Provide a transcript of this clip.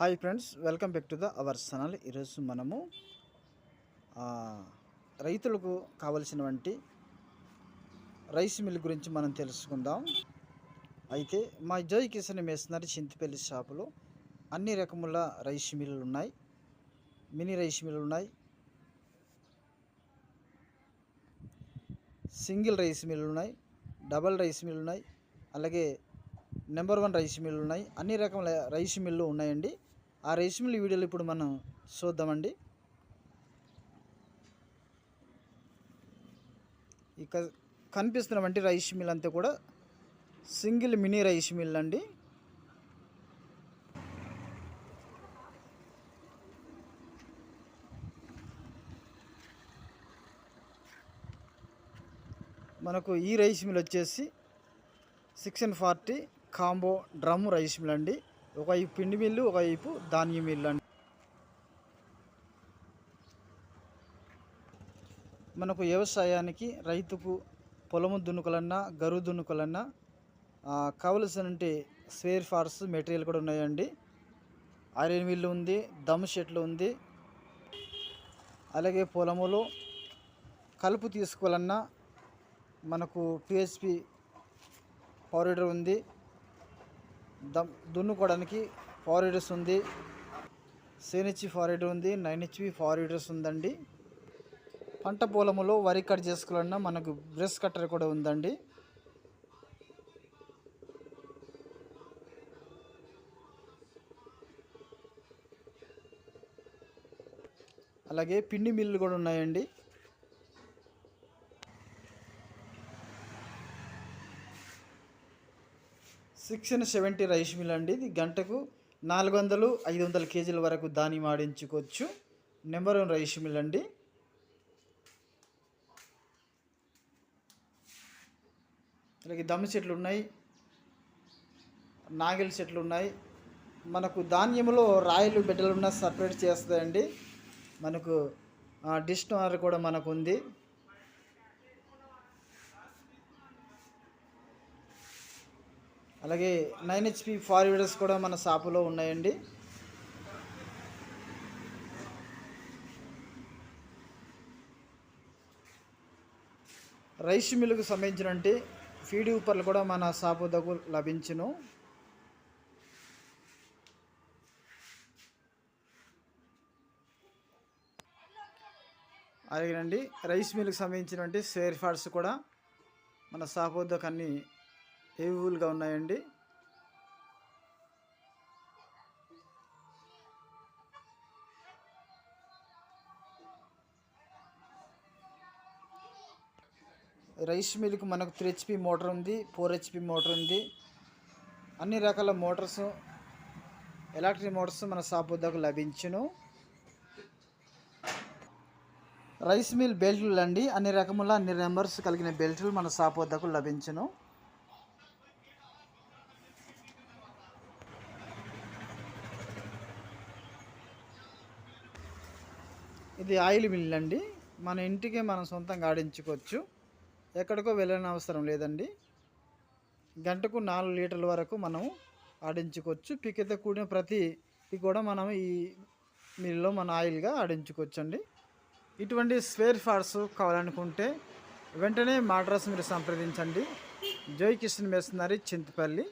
Hi friends welcome back to the our channel. ఈరోజు మనము రైతులకు కావలసినటువంటి రైస్ మిల్ గురించి మనం తెలుసుకుందాం. అయితే మా జై కిషన్ మేస్తున్నారు చింతపల్లి షాపులో అన్ని రకముల రైస్ మిల్లులు ఉన్నాయి. మినీ రైస్ మిల్లులు ఉన్నాయి. సింగిల్ రైస్ మిల్లులు ఉన్నాయి. డబల్ రైస్ మిల్లులు ఉన్నాయి. అలాగే నెంబర్ వన్ రైస్ మిల్లు ఉన్నాయి. అన్ని రకముల రైస్ మిల్లు ఉన్నాయండి. ఆ రైస్ మిల్ వీడియోలు ఇప్పుడు మనం చూద్దామండి. ఇక కనిపిస్తున్నటువంటి రైస్ మిల్ అంతా కూడా సింగిల్ మినీ రైస్ మిల్ అండి మనకు ఈ రైస్ మిల్ వచ్చేసి six and forty combo drum rice mill అండి ఒకవైపు పిండి మిల్లు ఒకవైపు ధాన్యం మిల్లు అండి. మనకు వ్యవసాయానికి రైతుకు పొలము దున్నుకలన్నా గరువు దున్నుకలన్నా ఆ, కావలసినటువంటి స్వేర్ ఫార్స్ మెటీరియల్ కూడా ఉన్నాయండి. ఐరన్ మిల్లు ఉంది దమ్ షెట్లు ఉంది. అలాగే పొలములో కలుపు తీసుకోవాలన్నా మనకు పిహెచ్పి పవర్ ఉంది. దమ్ దున్నుకోవడానికి ఫోర్ హీటర్స్ ఉంది. సెవెన్ హెచ్పి ఫోర్ హీటర్ ఉంది నైన్ హెచ్పి ఫోర్ హీటర్స్ ఉందండి. పంట పొలములో వరి కట్ చేసుకోవాలన్నా మనకు బ్రష్ కట్టర్ కూడా ఉందండి. అలాగే పిండి మిల్లు కూడా ఉన్నాయండి. Six and seventy rice mill అండి. ఇది గంటకు నాలుగు వందలు ఐదు వందల కేజీల వరకు దాని ఆడించుకోవచ్చు. నెంబర్ వన్ రైస్ మిల్ అండి. అలాగే దమ్ము చెట్లు ఉన్నాయి. నాగలి చెట్లు ఉన్నాయి. మనకు ధాన్యంలో రాయలు బిడ్డలు ఉన్న సపరేట్ చేస్తుందండి మనకు డిస్టనర్ కూడా మనకు ఉంది అలాగే నైన్ హెచ్పి ఫార్వర్డర్స్ కూడా మన షాపులో ఉన్నాయండి. రైస్ మిల్లుకు సంబంధించినటువంటి ఫీడ్ ఊపర్లు కూడా మన షాపు దగ్గర లభించును. అలాగేనండి రైస్ మిల్కి సంబంధించినటువంటి స్వేర్ ఫార్ట్స్ కూడా మన షాపు వద్దకు అన్ని అవైలబుల్గా ఉన్నాయండి. రైస్ మిల్క్ మనకు త్రీ హెచ్పి మోటార్ ఉంది ఫోర్ హెచ్పి మోటార్ ఉంది. అన్ని రకాల మోటార్స్ ఎలక్ట్రిక్ మోటార్స్ మన షాప్ వద్దకు లభించును. రైస్ మిల్ బెల్ట్లు అండి. అన్ని రకముల అన్ని నెంబర్స్ కలిగిన బెల్ట్లు మన షాప్ వద్దకు లభించును. ఇది ఆయిల్ మిల్ అండి. మన ఇంటికి మనం సొంతంగా ఆడించుకోవచ్చు. ఎక్కడికో వెళ్ళని అవసరం లేదండి. గంటకు నాలుగు లీటర్ల వరకు మనం ఆడించుకోవచ్చు. పికితో కూడిన ప్రతి కూడా మనం ఈ మిల్లో మన ఆయిల్గా ఆడించుకోవచ్చు అండి ఇటువంటి స్పేర్ పార్ట్స్ కావాలనుకుంటే వెంటనే మాడ్రస్ మీరు సంప్రదించండి. జై కిషన్ మేస్తున్నారు చింతపల్లి.